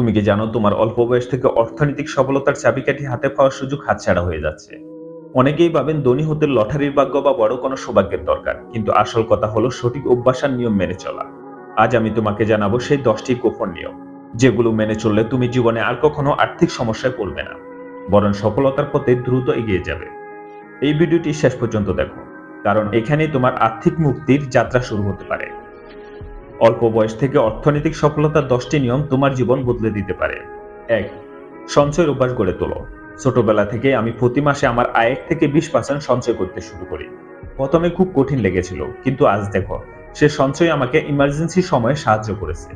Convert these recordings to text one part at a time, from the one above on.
তুমি কি জানো তোমার অল্প বয়স থেকে অর্থনৈতিক সফলতার চাবিকাঠি হাতে পাওয়ার সুযোগ হাতছাড়া হয়ে যাচ্ছে? অনেকেই ভাবেন ধনী হতে লটারির ভাগ্য বা বড় কোনো সৌভাগ্যের দরকার, কিন্তু আসল কথা হলো সঠিক অভ্যাস আর নিয়ম মেনে চলা। আজ আমি তোমাকে জানাব সেই দশটি গোপন নিয়ম, যেগুলো মেনে চললে তুমি জীবনে আর কখনো আর্থিক সমস্যায় পড়বে না, বরং সফলতার পথে দ্রুত এগিয়ে যাবে। এই ভিডিওটি শেষ পর্যন্ত দেখো, কারণ এখানেই তোমার আর্থিক মুক্তির যাত্রা শুরু হতে পারে। অল্প বয়স থেকে অর্থনৈতিক সফলতার দশটি নিয়ম তোমার জীবন বদলে দিতে পারে। এক সঞ্চয়ের অভ্যাস গড়ে তোলো। ছোটবেলা থেকে আমি প্রতি মাসে আমার আয়ের থেকে বিশ পার্সেন্ট সঞ্চয় করতে শুরু করি। প্রথমে খুব কঠিন লেগেছিল, কিন্তু আজ দেখো, সে সঞ্চয় আমাকে ইমার্জেন্সি সময়ে সাহায্য করেছে।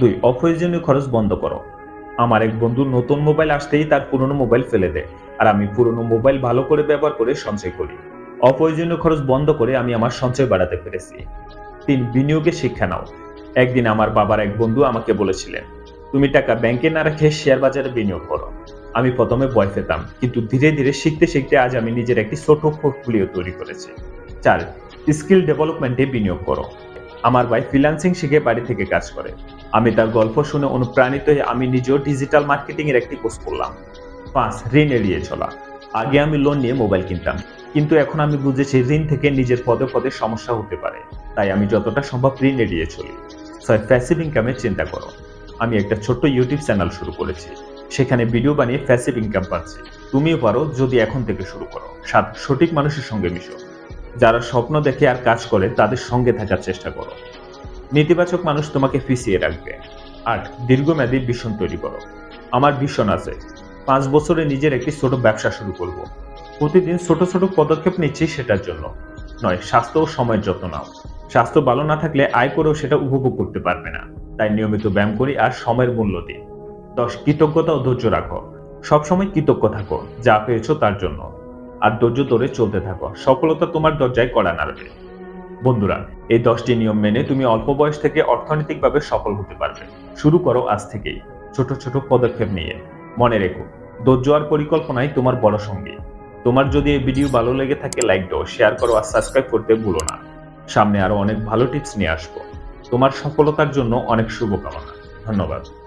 দুই, অপ্রয়োজনীয় খরচ বন্ধ করো। আমার এক বন্ধু নতুন মোবাইল আসতেই তার পুরনো মোবাইল ফেলে দেয়, আর আমি পুরনো মোবাইল ভালো করে ব্যবহার করে সঞ্চয় করি। অপ্রয়োজনীয় খরচ বন্ধ করে আমি আমার সঞ্চয় বাড়াতে পেরেছি। তিন বিনিয়োগে শিক্ষা নাও। একদিন আমার বাবার এক বন্ধু আমাকে বলেছিলেন, তুমি টাকা ব্যাংকে না রেখে শেয়ার বাজারে বিনিয়োগ করো। আমি প্রথমে ভয় পেতাম, কিন্তু ধীরে ধীরে শিখতে শিখতে আজ আমি নিজের একটি ছোট পোর্টফোলিও তৈরি করেছি। চার, স্কিল ডেভেলপমেন্টে বিনিয়োগ করো। আমার ভাই ফ্রিল্যান্সিং শিখে বাড়ি থেকে কাজ করে। আমি তার গল্প শুনে অনুপ্রাণিত হয়ে আমি নিজেও ডিজিটাল মার্কেটিং এর একটি কোর্স করলাম। পাঁচ, ঋণ এড়িয়ে চলা। আগে আমি লোন নিয়ে মোবাইল কিনতাম। কিন্তু এখন আমি বুঝেছি ঋণ থেকে নিজের পদে পদে সমস্যা হতে পারে। তাই আমি যতটা সম্ভব ঋণ এড়িয়ে চলি। ছয় প্যাসিভ ইনকামের চিন্তা করো। আমি একটা ছোট্ট ইউটিউব চ্যানেল শুরু করেছি। সেখানে ভিডিও বানিয়ে প্যাসিভ ইনকাম পাচ্ছি। তুমিও পারো যদি এখন থেকে শুরু করো। সাত, সঠিক মানুষের সঙ্গে মিশো। যারা স্বপ্ন দেখে আর কাজ করে, তাদের সঙ্গে থাকার চেষ্টা করো। নেতিবাচক মানুষ তোমাকে ফিসিয়ে রাখবে। আট, দীর্ঘমেয়াদী ভীষণ তৈরি করো। আমার ভীষণ আছে। পাঁচ বছরে নিজের একটি ছোট ব্যবসা শুরু করব। প্রতিদিন ছোট ছোট পদক্ষেপ নিচ্ছি সেটার জন্য। নয়, স্বাস্থ্য ও সময়ের যত্ন নাও। স্বাস্থ্য ভালো না থাকলে আয় করেও সেটা উপভোগ করতে পারবে না। তাই নিয়মিত ব্যায়াম করি আর সময়ের মূল্য দিই। দশ, কৃতজ্ঞতা ও ধৈর্য রাখো। সবসময় কৃতজ্ঞ থাকো, যা পেয়েছ তার জন্য। আর ধৈর্য ধরে চলতে থাকো। সফলতা তোমার দরজায় কড়া নাড়বে। বন্ধুরা, এই দশটি নিয়ম মেনে তুমি অল্প বয়স থেকে অর্থনৈতিকভাবে সফল হতে পারবে। শুরু করো আজ থেকেই। ছোট ছোট পদক্ষেপ নিয়ে। মনে রেখো ধৈর্য পরিকল্পনায় তোমার বড় সঙ্গী। তোমার যদি এই ভিডিও ভালো লেগে থাকে লাইক দাও শেয়ার করো আর সাবস্ক্রাইব করতে ভুলো না। সামনে আরও অনেক ভালো টিপস নিয়ে আসব। তোমার সফলতার জন্য অনেক শুভকামনা। ধন্যবাদ।